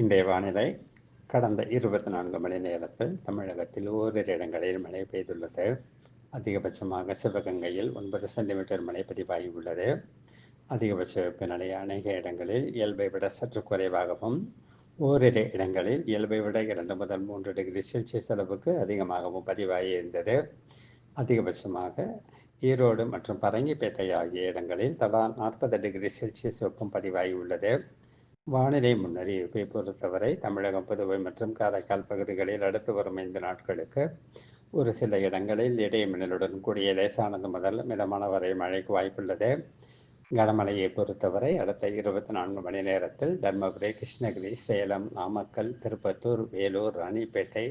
இன்றைய வானிலை கடந்த இருபத்தி நான்கு மணி நேரத்தில் தமிழகத்தில் ஓரிரு இடங்களில் மழை பெய்துள்ளது. அதிகபட்சமாக சிவகங்கையில் ஒன்பது சென்டிமீட்டர் மழை பதிவாகியுள்ளது அதிகபட்ச வெப்பநிலை அநேக இடங்களில் இயல்பை விட சற்று குறைவாகவும் ஓரிரு இடங்களில் இயல்பை விட இரண்டு முதல் மூன்று டிகிரி செல்சியஸ் அளவுக்கு அதிகமாகவும் பதிவாகி இருந்தது. அதிகபட்சமாக ஈரோடு மற்றும் பரங்கிப்பேட்டை ஆகிய இடங்களில் தலா நாற்பது டிகிரி செல்சியஸ் வெப்பம் பதிவாகி உள்ளது. வானிலை முன்னறிவிப்பை பொறுத்தவரை தமிழகம் புதுவை மற்றும் காரைக்கால் பகுதிகளில் அடுத்து வரும் ஐந்து நாட்களுக்கு ஒரு சில இடங்களில் இடைமின்னலுடன் கூடிய லேசானது முதல் மிதமான வரை மழைக்கு வாய்ப்புள்ளது. கனமழையை பொறுத்தவரை அடுத்த இருபத்தி நான்கு மணி நேரத்தில் தர்மபுரி கிருஷ்ணகிரி சேலம் நாமக்கல் திருப்பத்தூர் வேலூர் ராணிப்பேட்டை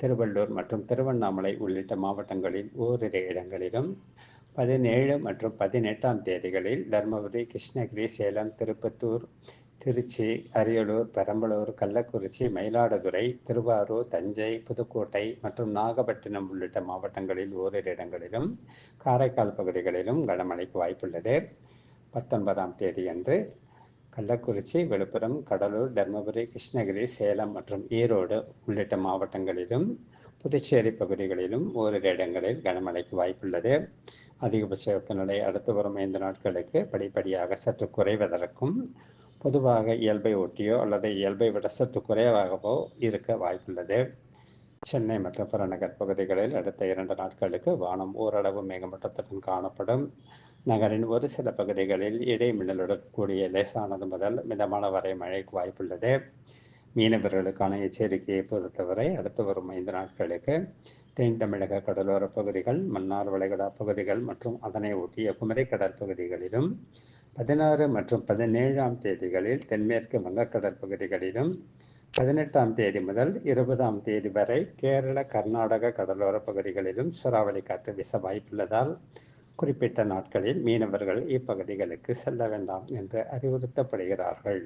திருவள்ளூர் மற்றும் திருவண்ணாமலை உள்ளிட்ட மாவட்டங்களில் ஓரிரு இடங்களிலும் பதினேழு மற்றும் பதினெட்டாம் தேதிகளில் தர்மபுரி கிருஷ்ணகிரி சேலம் திருப்பத்தூர் திருச்சி அரியலூர் பெரம்பலூர் கள்ளக்குறிச்சி மயிலாடுதுறை திருவாரூர் தஞ்சை புதுக்கோட்டை மற்றும் நாகப்பட்டினம் உள்ளிட்ட மாவட்டங்களில் ஓரிரு இடங்களிலும் காரைக்கால் பகுதிகளிலும் கனமழைக்கு வாய்ப்புள்ளது. பத்தொன்பதாம் தேதியன்று கள்ளக்குறிச்சி விழுப்புரம் கடலூர் தருமபுரி கிருஷ்ணகிரி சேலம் மற்றும் ஈரோடு உள்ளிட்ட மாவட்டங்களிலும் புதுச்சேரி பகுதிகளிலும் ஓரிரு இடங்களில் கனமழைக்கு வாய்ப்புள்ளது. அதிகபட்ச வெப்பநிலை அடுத்து வரும் ஐந்து நாட்களுக்கு படிப்படியாக சற்று குறைவதற்கும் பொதுவாக இயல்பை ஒட்டியோ அல்லது இயல்பை விட சற்று குறைவாகவோ இருக்க வாய்ப்புள்ளது. சென்னை மற்றும் புறநகர் பகுதிகளில் அடுத்த இரண்டு நாட்களுக்கு வானம் ஓரளவு மேகமூட்டத்துடன் காணப்படும். நகரின் ஒரு சில பகுதிகளில் இடைமின்னலுடன் கூடிய லேசானது முதல் மிதமான வரை மழைக்கு வாய்ப்புள்ளது. மீனவர்களுக்கான எச்சரிக்கையை பொறுத்தவரை அடுத்து வரும் ஐந்து நாட்களுக்கு தென் தமிழக கடலோர பகுதிகள் மன்னார் வளைகுடா பகுதிகள் மற்றும் அதனை ஒட்டிய குமரி கடற்பகுதிகளிலும் பதினாறு மற்றும் பதினேழாம் தேதிகளில் தென்மேற்கு வங்கக்கடல் பகுதிகளிலும் பதினெட்டாம் தேதி முதல் இருபதாம் தேதி வரை கேரள கர்நாடக கடலோர பகுதிகளிலும் சூறாவளி காற்று வீச வாய்ப்புள்ளதால் குறிப்பிட்ட நாட்களில் மீனவர்கள் இப்பகுதிகளுக்கு செல்ல வேண்டாம் என்று அறிவுறுத்தப்படுகிறார்கள்.